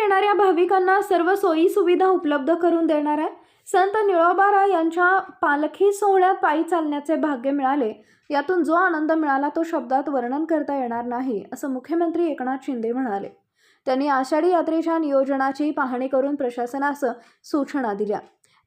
येणाऱ्या भाविकांना सर्व सोयी सुविधा उपलब्ध करून देणार आहे. संत निळोबारा यांच्या पालखी सोहळ्यात पायी चालण्याचे भाग्य मिळाले. यातून जो आनंद मिळाला तो शब्दात वर्णन करता येणार नाही असं मुख्यमंत्री एकनाथ शिंदे म्हणाले. त्यांनी आषाढी यात्रेच्या नियोजनाची पाहणी करून प्रशासनास सूचना दिल्या.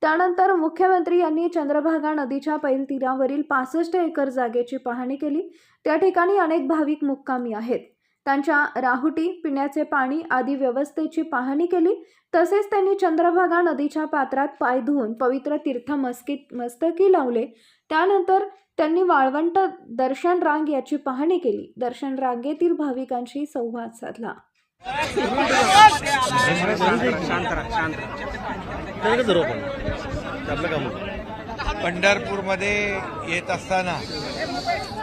त्यानंतर मुख्यमंत्री यांनी चंद्रभागा नदीच्या पैल तीरावरील पासष्ट एकर जागेची पाहणी केली. त्या ठिकाणी अनेक भाविक मुक्कामी आहेत. त्यांच्या राहुटी पिण्याचे पाणी आदी व्यवस्थेची पाहणी केली. तसेच त्यांनी चंद्रभागा नदीच्या पात्रात पाय धुवून पवित्र तीर्थ मस्कित मस्तकी लावले. त्यानंतर त्यांनी वाळवंट दर्शन रांग याची पाहणी केली. दर्शन रांगेतील भाविकांशी संवाद साधला. पंढरपूरमध्ये येत असताना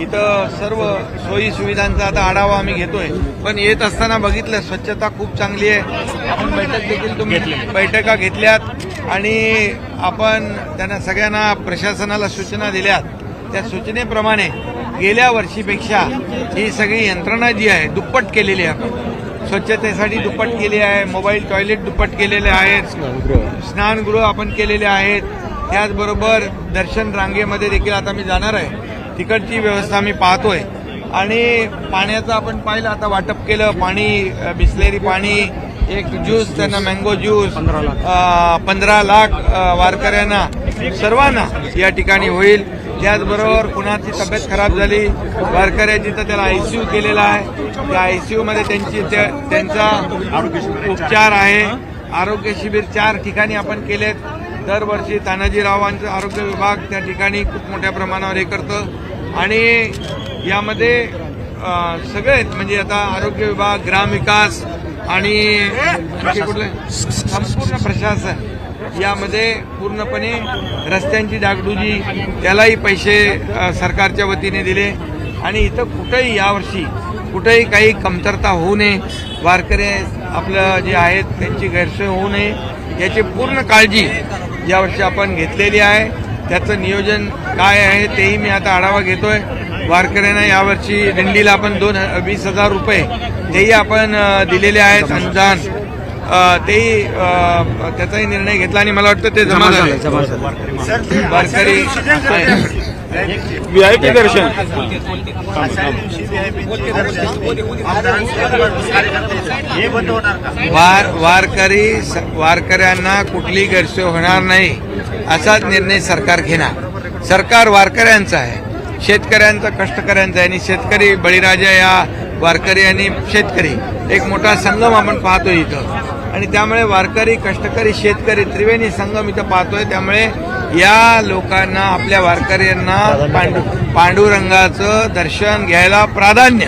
इथं सर्व सोयी सुविधांचा आता आढावा आम्ही घेतोय. पण येत असताना बघितलं स्वच्छता खूप चांगली आहे. आपण बैठक देखील तुम्ही बैठका घेतल्यात आणि आपण त्यांना सगळ्यांना प्रशासनाला सूचना दिल्यात. त्या सूचनेप्रमाणे गेल्या वर्षीपेक्षा ही सगळी यंत्रणा जी आहे दुप्पट केलेली आहे आपण. स्वच्छतेसाठी दुप्पट केली आहे मोबाईल टॉयलेट दुप्पट केलेले आहेत स्नानगृह आपण केलेले आहेत. त्याचबरोबर दर्शन रांगेमध्ये देखील आता मी जाणार आहे. तिकडची व्यवस्था मी पाहतोय. आणि पाण्याचं आपण पाहिलं आता वाटप केलं पाणी बिस्लेरी पाणी एक ज्यूस त्यांना मँगो ज्यूस पंधरा लाख. वारकऱ्यांना सर्वांना या ठिकाणी होईल. त्याचबरोबर कुणाची तब्येत खराब झाली वारकऱ्याची तर त्याला आयसीयू केलेला आहे. त्या आयसीयू मध्ये त्यांची त्या- त्यांचा उपचार आहे. आरोग्य शिबिर चार ठिकाणी आपण केलेत. दरवर्षी तानाजीरावांचं आरोग्य विभाग त्या ठिकाणी खूप मोठ्या प्रमाणावर हे करतं. आणि यामध्ये सगळे सगळेच म्हणजे आता आरोग्य विभाग ग्रामविकास आणि बाकी कुठले? संपूर्ण प्रशासन यामध्ये पूर्णपणे रस्त्यांची डागडुजी त्यालाही पैसे सरकारच्या वतीने दिले. आणि इथं कुठंही यावर्षी कुठंही काही कमतरता होऊ नये. वारकरी आपलं जे आहेत त्यांची गैरसोय होऊ नये. याची पूर्ण काळजी यावर्षी आपण घेतलेली आहे. त्याचं नियोजन काय आहे तेही मी आता आढावा घेतोय. वारकऱ्यांना यावर्षी दिंडीला आपण दोन वीस हजार रुपये तेही आपण दिलेले आहेत अनुदान तेही त्याचाही निर्णय घेतला आणि मला वाटतं ते जमा झाले. वारकरी व्हीआयपी दर्शन. वार वारकरी वारकऱ्यांना कुठली गैरसोय होणार नाही असाच निर्णय सरकार घेणार. सरकार वारकऱ्यांचा आहे. शेतकऱ्यांचा कष्टकऱ्यांचा आहे. आणि शेतकरी बळीराजा या वारकरी आणि शेतकरी. एक मोठा संगम आपण पाहतोय इथं. आणि त्यामुळे वारकरी कष्टकरी शेतकरी त्रिवेणी संगम इथं पाहतोय. त्यामुळे या लोकांना आपल्या वारकऱ्यांना पांडु पांडुरंगाचं दर्शन घ्यायला प्राधान्य.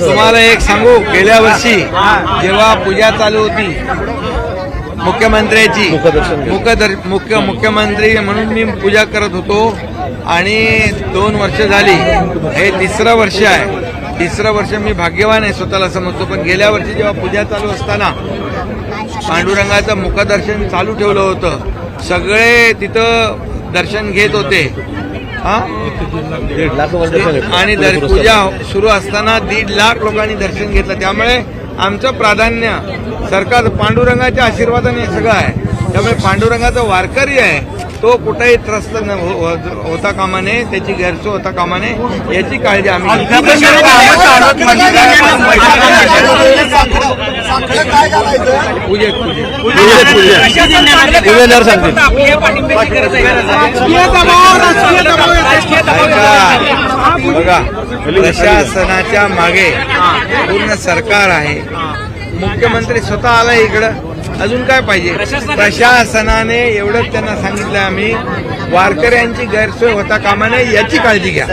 तुम्हाला एक सांगू गेल्या वर्षी जेव्हा पूजा चालू होती मुख्यमंत्र्याची. मुखदर मुख्य मुख्यमंत्री म्हणून मी पूजा करत होतो. आणि दोन वर्ष झाली. हे तिसरं वर्ष आहे. तिसरं वर्ष मी भाग्यवान आहे स्वतःला समजतो. पण गेल्या वर्षी जेव्हा पूजा चालू असताना पांडुरंगाचं मुखदर्शन चालू ठेवलं होतं. सगळे तिथं दर्शन घेत होते. हा. आणि पूजा सुरू असताना दीड लाख लोकांनी दर्शन घेतलं. त्यामुळे आमचं प्राधान्य सरकार पांडुरंगाच्या आशीर्वादाने हे सगळं आहे त्यामुळे पांडुरंगाचा वारकरी आहे तो कुठेही त्रस्त न हो- हो- होता कामा नये त्याची गैरसोय होता कामा नये याची काळजी आम्ही पूजेत पूजेत सांगतील. बघा प्रशासनाच्या मागे पूर्ण सरकार आहे. मुख्यमंत्री स्वतः आला इकडं. अजून काय पाहिजे? प्रशासनाने एवढंच त्यांना सांगितलं आम्ही. वारकऱ्यांची गैरसोय होता कामा नये याची काळजी घ्या.